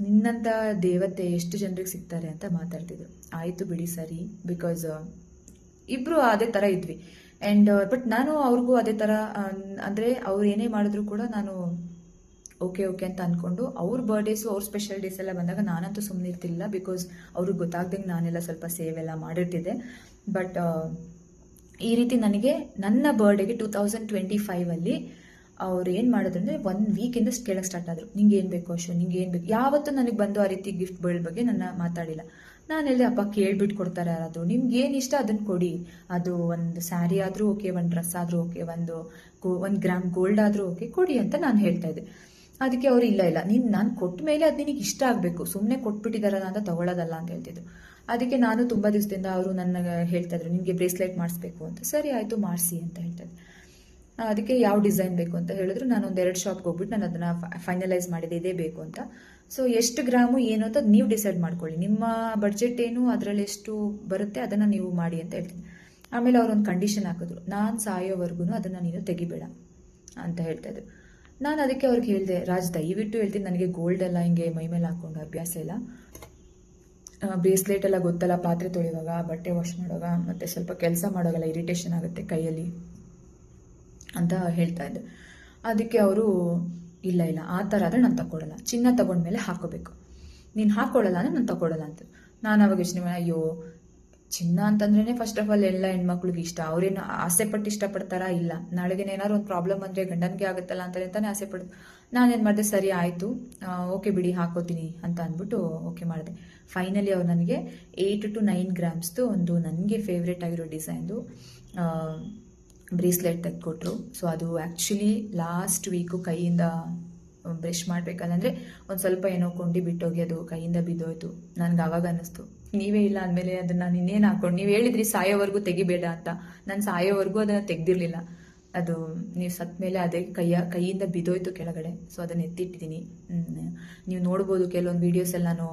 ನಿನ್ನಂಥ ದೇವತೆ ಎಷ್ಟು ಜನರಿಗೆ ಸಿಗ್ತಾರೆ ಅಂತ ಮಾತಾಡ್ತಿದ್ರು. ಆಯಿತು ಬಿಡಿ ಸರಿ ಬಿಕಾಸ್ ಇಬ್ಬರು ಅದೇ ಥರ ಇದ್ವಿ. ಆ್ಯಂಡ್ ಬಟ್ ನಾನು ಅವ್ರಿಗೂ ಅದೇ ಥರ ಅಂದರೆ ಅವ್ರು ಏನೇ ಮಾಡಿದ್ರು ಕೂಡ ನಾನು ಓಕೆ ಓಕೆ ಅಂತ ಅಂದ್ಕೊಂಡು ಅವ್ರ ಬರ್ಡೇಸು ಅವ್ರ ಸ್ಪೆಷಲ್ ಡೇಸ್ ಎಲ್ಲ ಬಂದಾಗ ನಾನಂತೂ ಸುಮ್ಮನೆ ಇರ್ತಿಲ್ಲ ಬಿಕಾಸ್ ಅವ್ರಿಗೆ ಗೊತ್ತಾಗ್ದಂಗೆ ನಾನೆಲ್ಲ ಸ್ವಲ್ಪ ಸೇವ್ ಎಲ್ಲ ಮಾಡಿರ್ತಿದ್ದೆ. ಬಟ್ ಈ ರೀತಿ ನನಗೆ ನನ್ನ ಬರ್ಡೇಗೆ ಟೂ ತೌಸಂಡ್ ಟ್ವೆಂಟಿ ಫೈವಲ್ಲಿ ಅವ್ರು ಏನು ಮಾಡಿದ್ರು ಅಂದರೆ ಒನ್ ವೀಕಿಂದ ಕೇಳಕ್ಕೆ ಸ್ಟಾರ್ಟ್ ಆದರು. ನಿಂಗೆ ಏನು ಬೇಕು ಅಶು ನಿಂಗೆ ಏನು ಬೇಕು? ಯಾವತ್ತೂ ನನಗೆ ಬಂದು ಆ ರೀತಿ ಗಿಫ್ಟ್ಗಳ ಬಗ್ಗೆ ನನ್ನ ಮಾತಾಡಿಲ್ಲ. ನಾನು ಹೇಳಿದೆ ಅಪ್ಪ ಕೇಳ್ಬಿಟ್ಟು ಕೊಡ್ತಾರೆ ಯಾರಾದರೂ? ನಿಮ್ಗೆ ಏನು ಇಷ್ಟ? ಅದನ್ನು ಕೊಡಿ. ಅದು ಒಂದು ಸ್ಯಾರಿ ಆದರೂ ಓಕೆ, ಒಂದು ಡ್ರೆಸ್ ಆದರೂ ಓಕೆ, ಒಂದು ಒಂದು ಗ್ರಾಮ್ ಗೋಲ್ಡ್ ಆದರೂ ಓಕೆ ಕೊಡಿ ಅಂತ ನಾನು ಹೇಳ್ತಾ ಇದ್ದೆ. ಅದಕ್ಕೆ ಅವರು ಇಲ್ಲ ಇಲ್ಲ. ನೀನು, ನಾನು ಕೊಟ್ಟ ಮೇಲೆ ಅದು ನಿನಗೆ ಇಷ್ಟ ಆಗಬೇಕು. ಸುಮ್ಮನೆ ಕೊಟ್ಬಿಟ್ಟಿದಾರಲ್ಲ ಅಂತ ತಗೊಳ್ಳೋದಲ್ಲ ಅಂತ ಹೇಳ್ತಿದ್ರು. ಅದಕ್ಕೆ ನಾನು ತುಂಬ ದಿವಸದಿಂದ ಅವರು ನನ್ನ ಹೇಳ್ತಾ ಇದ್ರು, ನಿಮಗೆ ಬ್ರೇಸ್ಲೆಟ್ ಮಾಡಿಸ್ಬೇಕು ಅಂತ. ಸರಿ, ಆಯಿತು, ಮಾಡಿಸಿ ಅಂತ ಹೇಳ್ತಾರೆ ಅದಕ್ಕೆ ಯಾವ ಡಿಸೈನ್ ಬೇಕು ಅಂತ ಹೇಳಿದ್ರು. ನಾನು ಒಂದೆರಡು ಶಾಪ್ಗೆ ಹೋಗ್ಬಿಟ್ಟು ನಾನು ಅದನ್ನು ಫೈನಲೈಸ್ ಮಾಡಿದೆ, ಇದೇ ಬೇಕು ಅಂತ. ಸೊ ಎಷ್ಟು ಗ್ರಾಮು ಏನು ಅಂತ ನೀವು ಡಿಸೈಡ್ ಮಾಡ್ಕೊಳ್ಳಿ. ನಿಮ್ಮ ಬಡ್ಜೆಟ್ ಏನು, ಅದರಲ್ಲಿ ಎಷ್ಟು ಬರುತ್ತೆ, ಅದನ್ನು ನೀವು ಮಾಡಿ ಅಂತ ಹೇಳ್ತೀನಿ. ಆಮೇಲೆ ಅವರೊಂದು ಕಂಡೀಷನ್ ಹಾಕಿದ್ರು. ನಾನು ಸಾಯೋವರೆಗೂ ಅದನ್ನು ನೀನು ತೆಗಿಬೇಡ ಅಂತ ಹೇಳ್ತಾ ಇದ್ರು. ನಾನು ಅದಕ್ಕೆ ಅವ್ರಿಗೆ ಹೇಳಿದೆ, ರಾಜ್ ದಯವಿಟ್ಟು ಹೇಳ್ತೀನಿ, ನನಗೆ ಗೋಲ್ಡ್ ಎಲ್ಲ ಹಿಂಗೆ ಮೈ ಮೇಲೆ ಹಾಕೊಂಡು ಅಭ್ಯಾಸ ಇಲ್ಲ. ಬ್ರೇಸ್ಲೆಟ್ ಎಲ್ಲ ಗೊತ್ತಲ್ಲ, ಪಾತ್ರೆ ತೊಳೆಯುವಾಗ, ಬಟ್ಟೆ ವಾಶ್ ಮಾಡುವಾಗ, ಮತ್ತು ಸ್ವಲ್ಪ ಕೆಲಸ ಮಾಡೋವಾಗೆಲ್ಲ ಇರಿಟೇಷನ್ ಆಗುತ್ತೆ ಕೈಯಲ್ಲಿ ಅಂತ ಹೇಳ್ತಾ ಇದ್ದೆ ಅದಕ್ಕೆ ಅವರು ಇಲ್ಲ ಇಲ್ಲ, ಆ ಥರ ಆದರೆ ನಾನು ತಗೊಳ್ಳಲ್ಲ ಚಿನ್ನ ತಗೊಂಡ್ಮೇಲೆ ಹಾಕೋಬೇಕು. ನೀನು ಹಾಕ್ಕೊಳ್ಳಲ್ಲ ಅಂದರೆ ನಾನು ತಗೊಳ್ಳಲ್ಲ ಅಂತ. ನಾನು ಅವಾಗ ಯೋಚನೆ ಮಾಡಿ, ಅಯ್ಯೋ, ಚಿನ್ನ ಅಂತಂದ್ರೇ ಫಸ್ಟ್ ಆಫ್ ಆಲ್ ಎಲ್ಲ ಹೆಣ್ಮಕ್ಳಿಗೆ ಇಷ್ಟ. ಅವ್ರೇನು ಆಸೆ ಪಟ್ಟು ಇಷ್ಟಪಡ್ತಾರಾ? ಇಲ್ಲ. ನಾಳೆಗೆ ಏನಾದ್ರು ಒಂದು ಪ್ರಾಬ್ಲಮ್ ಅಂದರೆ ಗಂಡನಿಗೆ ಆಗುತ್ತಲ್ಲ ಅಂತಾರೆ ಅಂತಾನೆ ಆಸೆ ಪಡ್ ನಾನೇನು ಮಾಡಿದೆ? ಸರಿ, ಆಯಿತು. ಓಕೆ ಬಿಡಿ, ಹಾಕೋತೀನಿ ಅಂತ ಅಂದ್ಬಿಟ್ಟು ಓಕೆ ಮಾಡಿದೆ. ಫೈನಲಿ ಅವ್ರು ನನಗೆ ಏಯ್ಟ್ ಟು ನೈನ್ ಗ್ರಾಮ್ಸ್ದು ಒಂದು ನನಗೆ ಫೇವ್ರೇಟ್ ಆಗಿರೋ ಡಿಸೈನ್ದು ಬ್ರೇಸ್ಲೆಟ್ ತೆಗೆದುಕೊಟ್ರು. ಸೊ ಅದು ಆ್ಯಕ್ಚುಲಿ ಲಾಸ್ಟ್ ವೀಕು ಕೈಯಿಂದ ಬ್ರಷ್ ಮಾಡಬೇಕಂದ್ರೆ ಒಂದು ಸ್ವಲ್ಪ ಏನೋ ಕೊಂಡಿ ಬಿಟ್ಟೋಗಿ ಅದು ಕೈಯಿಂದ ಬಿದ್ದೋಯ್ತು. ನನಗೆ ಆವಾಗ ಅನ್ನಿಸ್ತು. ನೀವೇ ಇಲ್ಲ ಅಂದಮೇಲೆ ಅದನ್ನು ನಾನು ಇನ್ನೇನು ಹಾಕ್ಕೊಂಡು ನೀವು ಹೇಳಿದ್ರಿ ಸಾಯೋವರೆಗೂ ತೆಗಿಬೇಡ ಅಂತ. ನಾನು ಸಾಯೋವರೆಗೂ ಅದನ್ನು ತೆಗ್ದಿರ್ಲಿಲ್ಲ. ಅದು ನೀವು ಸತ್ತ ಮೇಲೆ ಅದೇ ಕೈಯ, ಕೈಯಿಂದ ಬಿದ್ದೋಯ್ತು ಕೆಳಗಡೆ. ಸೊ ಅದನ್ನು ಎತ್ತಿಟ್ಟಿದ್ದೀನಿ. ನೀವು ನೋಡ್ಬೋದು ಕೆಲವೊಂದು ವೀಡಿಯೋಸಲ್ಲಿ ನಾನು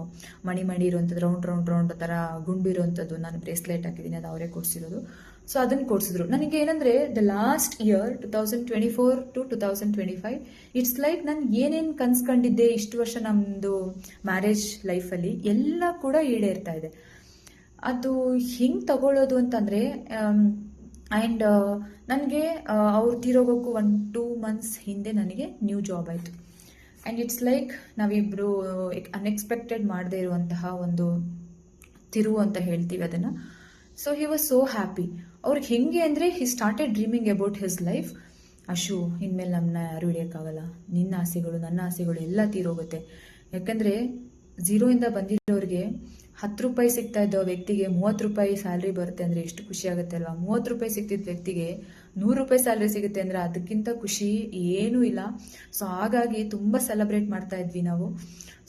ಮಣಿ ಮಣಿ ಇರುವಂಥದ್ದು ರೌಂಡ್ ರೌಂಡ್ ರೌಂಡ್ ಥರ ಗುಂಡು ಇರುವಂಥದ್ದು ನಾನು ಬ್ರೇಸ್ಲೆಟ್ ಹಾಕಿದ್ದೀನಿ. ಅದು ಅವರೇ ಕೊಡಿಸಿರೋದು. ಸೊ ಅದನ್ನು ಕೊಡಿಸಿದ್ರು. ನನಗೆ ಏನಂದರೆ the last year two thousand twenty four to two thousand twenty five it's like ನಾನು ಏನೇನು ಕನ್ಸ್ಕೊಂಡಿದ್ದೆ ಇಷ್ಟು ವರ್ಷ ನಮ್ಮದು ಮ್ಯಾರೇಜ್ ಲೈಫಲ್ಲಿ ಎಲ್ಲ ಕೂಡ ಈಡೇರ್ತಾ ಇದೆ. ಅದು ಹೆಂಗೆ ತಗೊಳ್ಳೋದು ಅಂತಂದರೆ ಆ್ಯಂಡ್ ನನಗೆ ಅವ್ರು ತೀರೋಗೋಕ್ಕೂ ಒನ್ ಟೂ ಮಂತ್ಸ್ ಹಿಂದೆ ನನಗೆ ನ್ಯೂ ಜಾಬ್ ಆಯಿತು. ಆ್ಯಂಡ್ ಇಟ್ಸ್ ಲೈಕ್ ನಾವಿಬ್ಬರು ಅನ್ಎಕ್ಸ್ಪೆಕ್ಟೆಡ್ ಮಾಡದೇ ಇರುವಂತಹ ಒಂದು ತಿರುವು ಅಂತ ಹೇಳ್ತೀವಿ ಅದನ್ನು. So he was so happy ಅವ್ರಿಗೆ ಹೆಂಗೆ ಅಂದರೆ he started dreaming about his life Ashu, ಇನ್ಮೇಲೆ ನಮ್ಮನ್ನ ಯಾರು ಹಿಡಿಯೋಕ್ಕಾಗಲ್ಲ. ನಿನ್ನ ಆಸೆಗಳು, ನನ್ನ ಆಸೆಗಳು ಎಲ್ಲ ತೀರೋಗುತ್ತೆ. ಯಾಕಂದರೆ ಝೀರೋಯಿಂದ ಬಂದಿರೋರಿಗೆ ಹತ್ತು ರೂಪಾಯಿ ಸಿಗ್ತಾ ಇದ್ದ ವ್ಯಕ್ತಿಗೆ ಮೂವತ್ತು ರೂಪಾಯಿ ಸ್ಯಾಲ್ರಿ ಬರುತ್ತೆ ಅಂದರೆ ಎಷ್ಟು ಖುಷಿ ಆಗುತ್ತೆ ಅಲ್ವಾ? ಮೂವತ್ತು ರೂಪಾಯಿ ಸಿಗ್ತಿದ್ದ ವ್ಯಕ್ತಿಗೆ ನೂರು ರೂಪಾಯಿ ಸ್ಯಾಲ್ರಿ ಸಿಗುತ್ತೆ ಅಂದರೆ ಅದಕ್ಕಿಂತ ಖುಷಿ ಏನೂ ಇಲ್ಲ. ಸೊ ಹಾಗಾಗಿ ತುಂಬ ಸೆಲೆಬ್ರೇಟ್ ಮಾಡ್ತಾ ಇದ್ವಿ ನಾವು.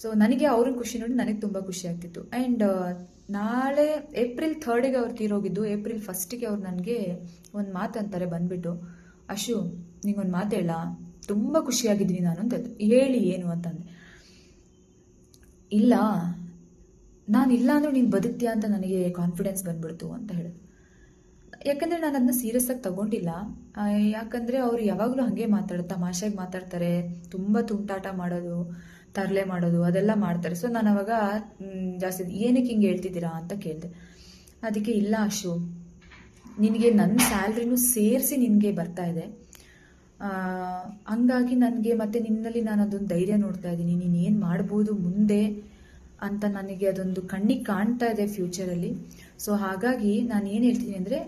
ಸೊ ನನಗೆ ಅವ್ರ ಖುಷಿ ನೋಡಿ ನನಗೆ ತುಂಬ ಖುಷಿ ಆಗ್ತಿತ್ತು. ಆ್ಯಂಡ್ ನಾಳೆ ಏಪ್ರಿಲ್ ಥರ್ಡಿಗೆ ಅವ್ರು ತೀರೋಗಿದ್ದು ಏಪ್ರಿಲ್ ಫಸ್ಟಿಗೆ ಅವ್ರು ನನಗೆ ಒಂದು ಮಾತು ಅಂತಾರೆ, ಬಂದ್ಬಿಟ್ಟು, ಅಶು ನಿಂಗೊಂದು ಮಾತು ಹೇಳ. ತುಂಬ ಖುಷಿಯಾಗಿದ್ವಿ ನಾನು. ಅಂತ. ಹೇಳಿ, ಏನು? ಅಂತಂದೆ ಇಲ್ಲ ನಾನು ಇಲ್ಲ ಅಂದ್ರೂ ನೀನು ಬದುಕ್ತೀಯಾ ಅಂತ ನನಗೆ ಕಾನ್ಫಿಡೆನ್ಸ್ ಬಂದ್ಬಿಡ್ತು ಅಂತ ಹೇಳಿದ್ರು ಯಾಕಂದರೆ ನಾನು ಅದನ್ನ ಸೀರಿಯಸ್ ಆಗಿ ತಗೊಂಡಿಲ್ಲ. ಯಾಕಂದರೆ ಅವರು ಯಾವಾಗಲೂ ಹಾಗೆ ಮಾತಾಡೋದು ತಮಾಷೆಗೆ ಮಾತಾಡ್ತಾರೆ. ತುಂಬ ತುಂಟಾಟ ಮಾಡೋದು, ತರಲೆ ಮಾಡೋದು, ಅದೆಲ್ಲ ಮಾಡ್ತಾರೆ. ಸೊ ನಾನು ಅವಾಗ ಜಾಸ್ತಿ ಏನಕ್ಕೆ ಹಿಂಗೆ ಹೇಳ್ತಿದ್ದೀರಾ ಅಂತ ಕೇಳಿದೆ. ಅದಕ್ಕೆ, ಇಲ್ಲ ಅಶು, ನಿನಗೆ ನನ್ನ ಸ್ಯಾಲ್ರಿನೂ ಸೇರಿಸಿ ನಿನಗೆ ಬರ್ತಾ ಇದೆ. ಹಂಗಾಗಿ ನನಗೆ ಮತ್ತೆ ನಿನ್ನಲ್ಲಿ ನಾನು ಅದೊಂದು ಧೈರ್ಯ ನೋಡ್ತಾ ಇದ್ದೀನಿ. ನೀನು ಏನು ಮಾಡ್ಬೋದು ಮುಂದೆ? ಅಂತ ನನಗೆ ಅದೊಂದು ಕಣ್ಣಿಗೆ ಕಾಣ್ತಾ ಇದೆ ಫ್ಯೂಚರಲ್ಲಿ ಸೊ ಹಾಗಾಗಿ ನಾನು ಏನು ಹೇಳ್ತೀನಿ ಅಂದರೆ,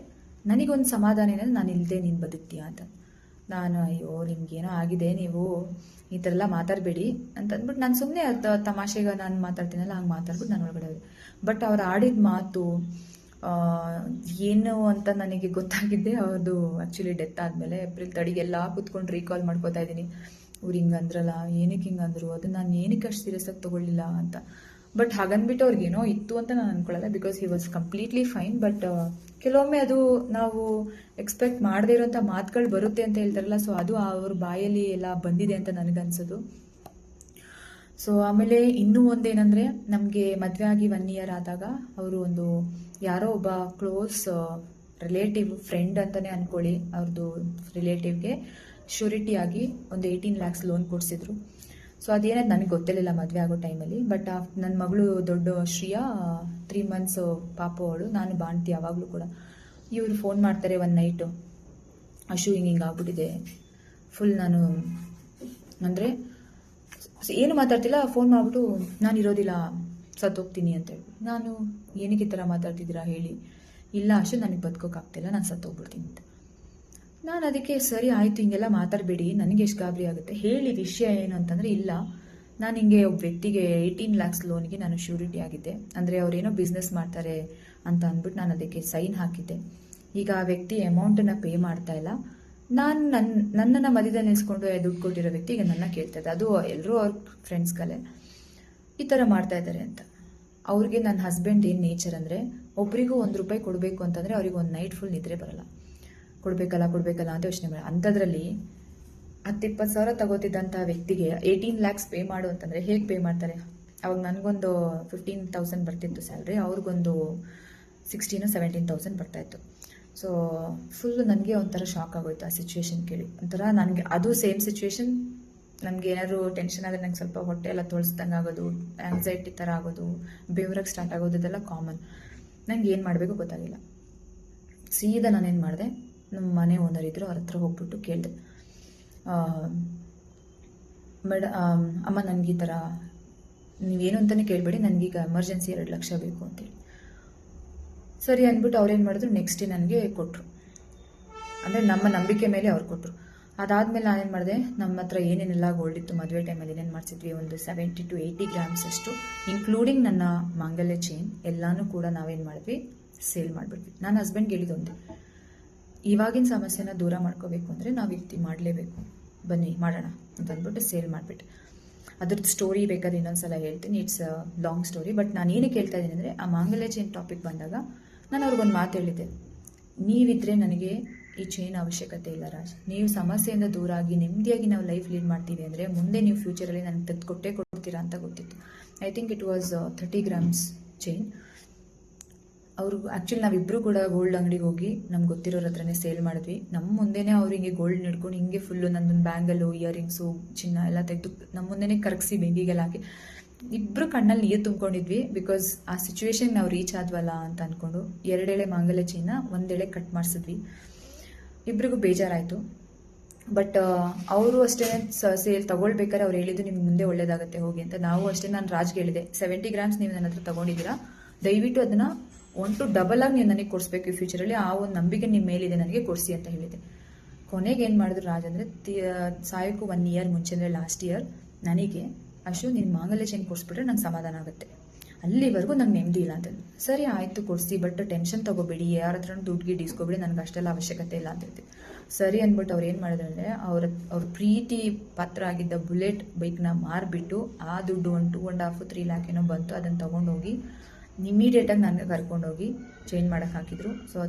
ನನಗೊಂದು ಸಮಾಧಾನ ಏನಂದ್ರೆ ನಾನು ಇಲ್ಲದೆ ನೀನು ಬದುಕ್ತೀಯ ಅಂತ. ನಾನು, ಅಯ್ಯೋ, ನಿಮ್ಗೇನೋ ಆಗಿದೆ, ನೀವು ಈ ಥರ ಎಲ್ಲ ಮಾತಾಡಬೇಡಿ ಅಂತ ಅಂದ್ಬಿಟ್ಟು ನಾನು ಸುಮ್ಮನೆ ತಮಾಷೆಗೆ ನಾನು ಮಾತಾಡ್ತೀನಲ್ಲ, ಹಂಗೆ ಮಾತಾಡ್ಬಿಟ್ಟು ನಾನು ಒಳಗಡೆ ಬಟ್ ಅವ್ರು ಆಡಿದ ಮಾತು ಏನು ಅಂತ ನನಗೆ ಗೊತ್ತಾಗಿದ್ದೆ ಅವ್ರದ್ದು ಆ್ಯಕ್ಚುಲಿ ಡೆತ್ ಆದಮೇಲೆ ಏಪ್ರಿಲ್ ತಡಿಗೆಲ್ಲ ಕುತ್ಕೊಂಡು ರೀಕಾಲ್ ಮಾಡ್ಕೋತಾ ಇದ್ದೀನಿ. ಇವ್ರು ಹಿಂಗೆ ಅಂದ್ರಲ್ಲ ಏನಕ್ಕೆ ಹಿಂಗೆ ಅಂದರು ಅದನ್ನ ನಾನು ಏನಕ್ಕೆ ಅಷ್ಟು ಸೀರಿಯಸ್ ಆಗಿ ತೊಗೊಳ್ಳಿಲ್ಲ? ಅಂತ. ಬಟ್ ಹಾಗನ್ಬಿಟ್ಟು ಅವ್ರಿಗೇನೋ ಇತ್ತು ಅಂತ ನಾನು ಅನ್ಕೊಳ್ಳಲ್ಲ because he was completely fine but ಕೆಲವೊಮ್ಮೆ ಅದು ನಾವು ಎಕ್ಸ್ಪೆಕ್ಟ್ ಮಾಡದೇ ಇರೋಂಥ ಮಾತುಗಳು ಬರುತ್ತೆ ಅಂತ ಹೇಳ್ತಾರಲ್ಲ ಸೊ ಅದು ಅವ್ರ ಬಾಯಲ್ಲಿ ಎಲ್ಲ ಬಂದಿದೆ ಅಂತ ನನಗನ್ಸೋದು. ಸೊ ಆಮೇಲೆ ಇನ್ನೂ ಒಂದೇನಂದರೆ, ನಮಗೆ ಮದುವೆ ಆಗಿ ಒನ್ ಇಯರ್ ಆದಾಗ ಅವರು ಒಂದು ಯಾರೋ ಒಬ್ಬ ಕ್ಲೋಸ್ ರಿಲೇಟಿವ್ ಫ್ರೆಂಡ್ ಅಂತಲೇ ಅಂದ್ಕೊಳ್ಳಿ ಅವ್ರದ್ದು ರಿಲೇಟಿವ್ಗೆ ಶ್ಯೂರಿಟಿ ಆಗಿ ಒಂದು ಏಯ್ಟೀನ್ ಲ್ಯಾಕ್ಸ್ ಲೋನ್ ಕೊಡಿಸಿದ್ರು. ಸೊ ಅದೇನದು ನನಗೆ ಗೊತ್ತಿರಲಿಲ್ಲ ಮದುವೆ ಆಗೋ ಟೈಮಲ್ಲಿ ಬಟ್ ನನ್ನ ಮಗಳು ದೊಡ್ಡ ಶ್ರೀಯಾ ತ್ರೀ ಮಂತ್ಸ್ ಪಾಪು ಅವಳು, ನಾನು ಬಾಣ್ತಿ ಯಾವಾಗಲೂ ಕೂಡ. ಇವರು ಫೋನ್ ಮಾಡ್ತಾರೆ ಒನ್ ನೈಟು ಅಶು ಹಿಂಗೆ ಹಿಂಗೆ ಆಗ್ಬಿಟ್ಟಿದೆ. ಫುಲ್ ನಾನು, ಅಂದರೆ, ಏನು ಮಾತಾಡ್ತಿಲ್ಲ ಫೋನ್ ಮಾಡಿಬಿಟ್ಟು, ನಾನು ಇರೋದಿಲ್ಲ, ಸತ್ತೋಗ್ತೀನಿ ಅಂತ ಹೇಳಿ. ನಾನು, ಏನಕ್ಕೆ ಈ ಥರ ಮಾತಾಡ್ತಿದ್ದೀರಾ? ಹೇಳಿ. ಇಲ್ಲ ಅಷ್ಟು ನನಗೆ ಬದುಕೋಕ್ಕಾಗ್ತಿಲ್ಲ ನಾನು ಸತ್ತೋಗ್ಬಿಡ್ತೀನಿ ಅಂತ. ನಾನು ಅದಕ್ಕೆ ಸರಿ ಆಯಿತು, ಹಿಂಗೆಲ್ಲ ಮಾತಾಡಬೇಡಿ, ನನಗೆ ಎಷ್ಟು ಗಾಬರಿ ಆಗುತ್ತೆ. ಹೇಳಿ ವಿಷಯ ಏನು ಅಂತಂದರೆ ಇಲ್ಲ. ನಾನು ಹಿಂಗೆ ಒಬ್ಬ ವ್ಯಕ್ತಿಗೆ ಏಯ್ಟೀನ್ ಲ್ಯಾಕ್ಸ್ ಲೋನ್ಗೆ ನಾನು ಶ್ಯೂರಿಟಿ ಆಗಿದ್ದೆ. ಅಂದರೆ ಅವರೇನೋ ಬಿಸ್ನೆಸ್ ಮಾಡ್ತಾರೆ ಅಂತ ಅಂದ್ಬಿಟ್ಟು ನಾನು ಅದಕ್ಕೆ ಸೈನ್ ಹಾಕಿದ್ದೆ. ಈಗ ಆ ವ್ಯಕ್ತಿ ಅಮೌಂಟನ್ನು ಪೇ ಮಾಡ್ತಾ ಇಲ್ಲ. ನಾನು ನನ್ನ ನನ್ನನ್ನು ಮಧ್ಯದಲ್ಲಿ ನಿಲ್ಸ್ಕೊಂಡು ದುಡ್ಡು ಕೊಟ್ಟಿರೋ ವ್ಯಕ್ತಿ ಈಗ ನನ್ನ ಕೇಳ್ತಾ ಇದ್ದೆ ಅದು ಎಲ್ಲರೂ ಅವ್ರ ಫ್ರೆಂಡ್ಸ್ಗಳೇ ಈ ಥರ ಮಾಡ್ತಾ ಇದ್ದಾರೆ ಅಂತ. ಅವ್ರಿಗೆ ನನ್ನ ಹಸ್ಬೆಂಡ್ ಏನು ನೇಚರ್ ಅಂದರೆ, ಒಬ್ರಿಗೂ ಒಂದು ರೂಪಾಯಿ ಕೊಡಬೇಕು ಅಂತಂದರೆ ಅವ್ರಿಗೆ ಒಂದು ನೈಟ್ ಫುಲ್ ನಿದ್ರೆ ಬರಲ್ಲ. ಕೊಡಬೇಕಲ್ಲ ಕೊಡಬೇಕಲ್ಲ ಅಂತ ಯೋಚನೆ ಮಾಡಿ ಅಂಥದ್ರಲ್ಲಿ ಹತ್ತಿಪ್ಪತ್ತು ಸಾವಿರ ತಗೋತಿದ್ದಂಥ ವ್ಯಕ್ತಿಗೆ ಏಯ್ಟೀನ್ ಲ್ಯಾಕ್ಸ್ ಪೇ ಮಾಡು ಅಂತಂದರೆ ಹೇಗೆ ಪೇ ಮಾಡ್ತಾರೆ? ಅವಾಗ ನನಗೊಂದು ಫಿಫ್ಟೀನ್ ತೌಸಂಡ್ ಬರ್ತಿತ್ತು ಸ್ಯಾಲ್ರಿ ಅವ್ರಿಗೊಂದು ಸಿಕ್ಸ್ಟೀನು ಸೆವೆಂಟೀನ್ ತೌಸಂಡ್ ಬರ್ತಾಯಿತ್ತು ಸೊ ಫುಲ್ ನನಗೆ ಒಂಥರ ಶಾಕ್ ಆಗೋಯ್ತು ಆ ಸಿಚುವೇಶನ್ ಕೇಳಿ. ಒಂಥರ ನನಗೆ ಅದು ಸೇಮ್ ಸಿಚುವೇಶನ್ ನನಗೆ ಏನಾದರೂ ಟೆನ್ಷನ್ ಆದರೆ ನಂಗೆ ಸ್ವಲ್ಪ ಹೊಟ್ಟೆ ಎಲ್ಲ ತೊಳಸ್ದಂಗೆ ಆಗೋದು ಆ್ಯಂಗ್ಸೈಟಿ ಥರ ಆಗೋದು ಬೇವ್ರಾಗ ಸ್ಟಾರ್ಟ್ ಆಗೋದು ಇದೆಲ್ಲ ಕಾಮನ್ ನಂಗೆ ಏನು ಮಾಡಬೇಕು ಗೊತ್ತಾಗಿಲ್ಲ. ಸೀದಾ ನಾನೇನು ಮಾಡಿದೆ ನಮ್ಮ ಮನೆ ಓನರ್ ಇದ್ದರು ಅವ್ರ ಹತ್ರ ಹೋಗ್ಬಿಟ್ಟು ಕೇಳಿದೆ. ಮೇಡ ಅಮ್ಮ ನನಗೆ ಈ ಥರ ನೀವೇನು ಅಂತಲೇ ಕೇಳಬೇಡಿ ನನಗೀಗ ಎಮರ್ಜೆನ್ಸಿ ಎರಡು ಲಕ್ಷ ಬೇಕು ಅಂತೇಳಿ. ಸರಿ ಅಂದ್ಬಿಟ್ಟು ಅವ್ರೇನು ಮಾಡಿದ್ರು ನೆಕ್ಸ್ಟ್ ಡೇ ನನಗೆ ಕೊಟ್ಟರು ಅಂದರೆ ನಮ್ಮ ನಂಬಿಕೆ ಮೇಲೆ ಅವ್ರು ಕೊಟ್ಟರು ಅದಾದಮೇಲೆ ನಾನೇನು ಮಾಡಿದೆ ನಮ್ಮ ಹತ್ರ ಏನೇನೆಲ್ಲ ಗೋಲ್ಡ್ ಇತ್ತು, ಮದುವೆ ಟೈಮಲ್ಲಿ ಏನೇನು ಮಾಡಿಸಿದ್ವಿ, ಒಂದು ಸೆವೆಂಟಿ ಟು ಏಯ್ಟಿ ಗ್ರಾಮ್ಸ್ ಅಷ್ಟು ಇನ್ಕ್ಲೂಡಿಂಗ್ ನನ್ನ ಮಾಂಗಲ್ಯ ಚೈನ್ ಎಲ್ಲನೂ ಕೂಡ ನಾವೇನು ಮಾಡಿದ್ವಿ ಸೇಲ್ ಮಾಡಿಬಿಟ್ವಿ. ನನ್ನ ಹಸ್ಬೆಂಡ್ಗೆ ಹೇಳಿದೊಂದು ಇವಾಗಿನ ಸಮಸ್ಯೆನ ದೂರ ಮಾಡ್ಕೋಬೇಕು ಅಂದರೆ ನಾವು ರೀತಿ ಮಾಡಲೇಬೇಕು. ಬನ್ನಿ, ಮಾಡೋಣ ಅಂತ ಅಂದ್ಬಿಟ್ಟು ಸೇಲ್ ಮಾಡಿಬಿಟ್ಟು. ಅದ್ರದ್ದು ಸ್ಟೋರಿ ಬೇಕಾದ್ರೆ ಇನ್ನೊಂದು ಸಲ ಹೇಳ್ತೀನಿ ಇಟ್ಸ್ ಲಾಂಗ್ ಸ್ಟೋರಿ ಬಟ್ ನಾನು ಏನಕ್ಕೆ ಹೇಳ್ತಾ ಇದ್ದೀನಿ ಅಂದರೆ ಆ ಮಾಂಗಲ್ಯ ಚೈನ್ ಟಾಪಿಕ್ ಬಂದಾಗ ನಾನು ಅವ್ರಿಗೊಂದು ಮಾತು ಹೇಳಿದ್ದೆ. ನೀವಿದ್ದರೆ ನನಗೆ ಈ ಚೈನ್ ಅವಶ್ಯಕತೆ ಇಲ್ಲ ರಾಜ್. ನೀವು ಸಮಸ್ಯೆಯಿಂದ ದೂರ ಆಗಿ ನೆಮ್ಮದಿಯಾಗಿ ನಾವು ಲೈಫ್ ಲೀಡ್ ಮಾಡ್ತೀವಿ ಅಂದರೆ ಮುಂದೆ ನೀವು ಫ್ಯೂಚರಲ್ಲಿ ನನಗೆ ತೆಗೆದು ಕೊಟ್ಟೇ ಕೊಡ್ತೀರಾ ಅಂತ ಗೊತ್ತಿತ್ತು. I think it was thirty grams chain ಅವರು ಆ್ಯಕ್ಚುಲಿ ನಾವಿಬ್ಬರು ಕೂಡ ಗೋಲ್ಡ್ ಅಂಗಡಿಗೆ ಹೋಗಿ ನಮ್ಗೆ ಗೊತ್ತಿರೋರ ಹತ್ರನೇ ಸೇಲ್ ಮಾಡಿದ್ವಿ. ನಮ್ಮ ಮುಂದೆನೇ ಅವ್ರು ಹಿಂಗೆ ಗೋಲ್ಡ್ ಹಿಡ್ಕೊಂಡು ಹಿಂಗೆ ಫುಲ್ಲು ನನ್ನೊಂದು ಬ್ಯಾಂಗಲ್ಲು ಇಯರಿಂಗ್ಸು ಚಿನ್ನ ಎಲ್ಲ ತೆಗೆದು ನಮ್ಮ ಮುಂದೆನೇ ಕರಗಿಸಿ ಬೆಂಗಿಗೆಲ್ಲ ಹಾಕಿ ಇಬ್ಬರು ಕಣ್ಣಲ್ಲಿ ನೀರು ತುಂಬ್ಕೊಂಡಿದ್ವಿ ಬಿಕಾಸ್ ಆ ಸಿಚುವೇಶನ್ ನಾವು ರೀಚ್ ಆದ್ವಲ್ಲ ಅಂತ ಅಂದ್ಕೊಂಡು ಎರಡೆಳೆ ಮಾಂಗಲ್ಯ ಚಿನ್ನ ಒಂದೆಳೆ ಕಟ್ ಮಾಡಿಸಿದ್ವಿ. ಇಬ್ಬರಿಗೂ ಬೇಜಾರಾಯಿತು. ಬಟ್ ಅವರು ಅಷ್ಟೇ ಸೇಲ್ ತಗೊಳ್ಬೇಕಾದ್ರೆ ಅವ್ರು ಹೇಳಿದ್ದು ನಿಮ್ಗೆ ಮುಂದೆ ಒಳ್ಳೇದಾಗುತ್ತೆ ಹೋಗಿ ಅಂತ. ನಾವು ಅಷ್ಟೇ ನಾನು ರಾಜ್ಗೆ ಹೇಳಿದೆ. ಸೆವೆಂಟಿ ಗ್ರಾಮ್ಸ್ ನೀವು ನನ್ನ ಹತ್ರ ತಗೊಂಡಿದ್ದೀರಾ? ದಯವಿಟ್ಟು ಅದನ್ನ ಒನ್ ಟು ಡಬಲ್ ಆಗಿ ನೀವು ನನಗೆ ಕೊಡಿಸ್ಬೇಕು ಈ ಫ್ಯೂಚರಲ್ಲಿ ಆ ಒಂದು ನಂಬಿಕೆ ನಿಮ್ಮ ಮೇಲಿದೆ ನನಗೆ ಕೊಡಿಸಿ ಅಂತ ಹೇಳಿದೆ. ಕೊನೆಗೆ ಏನು ಮಾಡಿದ್ರು ರಾಜ ಅಂದರೆ ಸಾಯಕ್ಕೂ ಒನ್ ಇಯರ್ ಮುಂಚೆ ಅಂದರೆ ಲಾಸ್ಟ್ ಇಯರ್ ನನಗೆ, ಅಶು ನೀನು ಮಾಂಗಲ್ಯ ಚೈನ್ ಕೊಡಿಸ್ಬಿಟ್ರೆ ನಂಗೆ ಸಮಾಧಾನ ಆಗುತ್ತೆ. ಅಲ್ಲಿವರೆಗೂ ನಂಗೆ ನೆಮ್ಮದಿ ಇಲ್ಲ ಅಂತಂದು. ಸರಿ ಆಯಿತು ಕೊಡಿಸಿ ಬಟ್ ಟೆನ್ಷನ್ ತಗೋಬೇಡಿ, ಯಾರ ಹತ್ರ ದುಡ್ಡು ಗಿಡ್ ಇಸ್ಕೊಬೇಡಿ, ನನಗೆ ಅಷ್ಟೆಲ್ಲ ಅವಶ್ಯಕತೆ ಇಲ್ಲ ಅಂತ ಹೇಳ್ತೀವಿ ಸರಿ ಅಂದ್ಬಿಟ್ಟು ಅವ್ರು ಏನು ಮಾಡಿದ್ರು ಅವ್ರ ಅವ್ರ ಪ್ರೀತಿ ಪಾತ್ರ ಆಗಿದ್ದ ಬುಲೆಟ್ ಬೈಕ್ನ ಮಾರಿಬಿಟ್ಟು ಆ ದುಡ್ಡು ಒಂದು two and half three lakh ಏನೋ ಬಂತು ಅದನ್ನು ತೊಗೊಂಡೋಗಿ ಇಮಿಡಿಯೇಟಾಗಿ ನನಗೆ ಕರ್ಕೊಂಡೋಗಿ ಚೇಂಜ್ ಮಾಡೋಕೆ ಹಾಕಿದರು. ಸೊ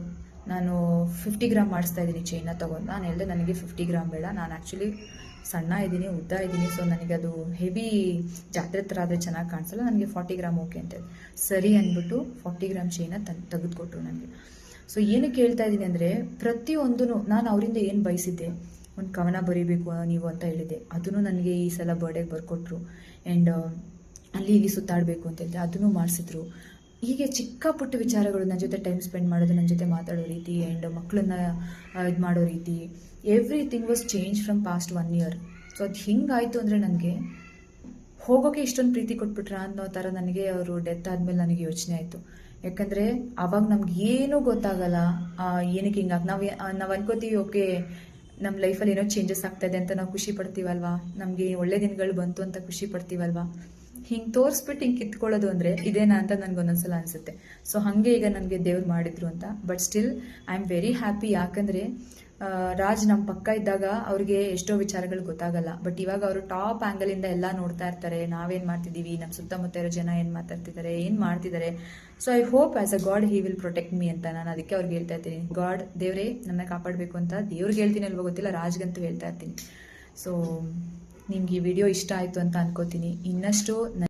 ನಾನು ಫಿಫ್ಟಿ ಗ್ರಾಮ್ ಮಾಡಿಸ್ತಾ ಇದ್ದೀನಿ ಚೈನ ತೊಗೊಂಡು. ನಾನು ಹೇಳಿದೆ ನನಗೆ ಫಿಫ್ಟಿ ಗ್ರಾಮ್ ಬೇಡ. ನಾನು ಆ್ಯಕ್ಚುಲಿ ಸಣ್ಣ ಇದ್ದೀನಿ, ಉದ್ದ ಇದ್ದೀನಿ. ಸೊ ನನಗೆ ಅದು ಹೆವಿ ಜಾತ್ರೆ ಥರ ಆದರೆ ಚೆನ್ನಾಗಿ ಕಾಣಿಸಲ್ಲ. ನನಗೆ ಫಾರ್ಟಿ ಗ್ರಾಮ್ ಓಕೆ ಅಂತ ಸರಿ ಅಂದ್ಬಿಟ್ಟು ಫಾರ್ಟಿ ಗ್ರಾಮ್ ಚೈನ ತನ್ ತೆಗೆದುಕೊಟ್ರು ನನಗೆ. ಸೊ ಏನಕ್ಕೆ ಹೇಳ್ತಾ ಇದ್ದೀನಿ ಅಂದರೆ ಪ್ರತಿಯೊಂದೂ ನಾನು ಅವರಿಂದ ಏನು ಬಯಸಿದ್ದೆ? ಒಂದು ಕವನ ಬರೀಬೇಕು ನೀವು ಅಂತ ಹೇಳಿದ್ದೆ. ಅದನ್ನು ನನಗೆ ಈ ಸಲ ಬರ್ಡೇಗೆ ಬರ್ಕೊಟ್ರು. ಆ್ಯಂಡ್ ಅಲ್ಲಿ ಇಲ್ಲಿ ಸುತ್ತಾಡಬೇಕು ಅಂತ ಹೇಳಿದೆ. ಅದನ್ನು ಮಾಡಿಸಿದ್ರು. ಹೀಗೆ ಚಿಕ್ಕ ಪುಟ್ಟ ವಿಚಾರಗಳು ನನ್ನ ಜೊತೆ ಟೈಮ್ ಸ್ಪೆಂಡ್ ಮಾಡೋದು, ನನ್ನ ಜೊತೆ ಮಾತಾಡೋ ರೀತಿ ಆ್ಯಂಡ್ ಮಕ್ಕಳನ್ನ ಇದು ಮಾಡೋ ರೀತಿ everything was change from past one year so ಅದು ಹಿಂಗಾಯಿತು ಅಂದರೆ ನನಗೆ ಹೋಗೋಕೆ ಇಷ್ಟೊಂದು ಪ್ರೀತಿ ಕೊಟ್ಬಿಟ್ರ ಅನ್ನೋ ಥರ ನನಗೆ ಅವರು ಡೆತ್ ಆದಮೇಲೆ ನನಗೆ ಯೋಚನೆ ಆಯಿತು. ಯಾಕಂದರೆ ಅವಾಗ ನಮ್ಗೆ ಏನೂ ಗೊತ್ತಾಗಲ್ಲ ಏನಕ್ಕೆ ಹಿಂಗಾಗಿ ನಾವು ನಾವು ಅನ್ಕೋತೀವಿ, ಓಕೆ ನಮ್ಮ ಲೈಫಲ್ಲಿ ಏನೋ ಚೇಂಜಸ್ ಆಗ್ತಾಯಿದೆ ಅಂತ ನಾವು ಖುಷಿ ಪಡ್ತೀವಲ್ವಾ? ನಮಗೆ ಒಳ್ಳೆ ದಿನಗಳು ಬಂತು ಅಂತ ಖುಷಿ ಪಡ್ತೀವಲ್ವಾ? ಹಿಂಗೆ ತೋರಿಸ್ಬಿಟ್ಟು ಹಿಂಗೆ ಕಿತ್ಕೊಳ್ಳೋದು ಅಂದರೆ ಇದೇನಾ ಅಂತ ನನಗೆ ಒಂದೊಂದ್ಸಲ ಅನಿಸುತ್ತೆ. ಸೊ ಹಾಗೆ ಈಗ ನನಗೆ ದೇವ್ರು ಮಾಡಿದ್ರು ಅಂತ. But still I am very happy ಯಾಕಂದರೆ ರಾಜ್ ನಮ್ಮ ಪಕ್ಕ ಇದ್ದಾಗ ಅವ್ರಿಗೆ ಎಷ್ಟೋ ವಿಚಾರಗಳು ಗೊತ್ತಾಗಲ್ಲ. ಬಟ್ ಇವಾಗ ಅವರು ಟಾಪ್ ಆ್ಯಂಗಲಿಂದ ಎಲ್ಲ ನೋಡ್ತಾ ಇರ್ತಾರೆ. ನಾವೇನು ಮಾಡ್ತಿದ್ದೀವಿ ನಮ್ಮ ಸುತ್ತಮುತ್ತ ಇರೋ ಜನ ಏನು ಮಾತಾಡ್ತಿದ್ದಾರೆ ಏನು ಮಾಡ್ತಿದ್ದಾರೆ so I hope as a God he will protect me ಅಂತ ನಾನು ಅದಕ್ಕೆ ಅವ್ರಿಗೆ ಹೇಳ್ತಾ ಇರ್ತೀನಿ ಗಾಡ್ ದೇವರೇ ನನ್ನ ಕಾಪಾಡಬೇಕು ಅಂತ ದೇವ್ರಿಗೆ ಹೇಳ್ತೀನಿ ಅಲ್ವೋ ಗೊತ್ತಿಲ್ಲ, ರಾಜ್ಗಂತೂ ಹೇಳ್ತಾ ಇರ್ತೀನಿ. ಸೊ ನಿಮ್ಗೆ ಈ ವಿಡಿಯೋ ಇಷ್ಟ ಆಯಿತು ಅಂತ ಅನ್ಕೋತೀನಿ. ಇನ್ನಷ್ಟು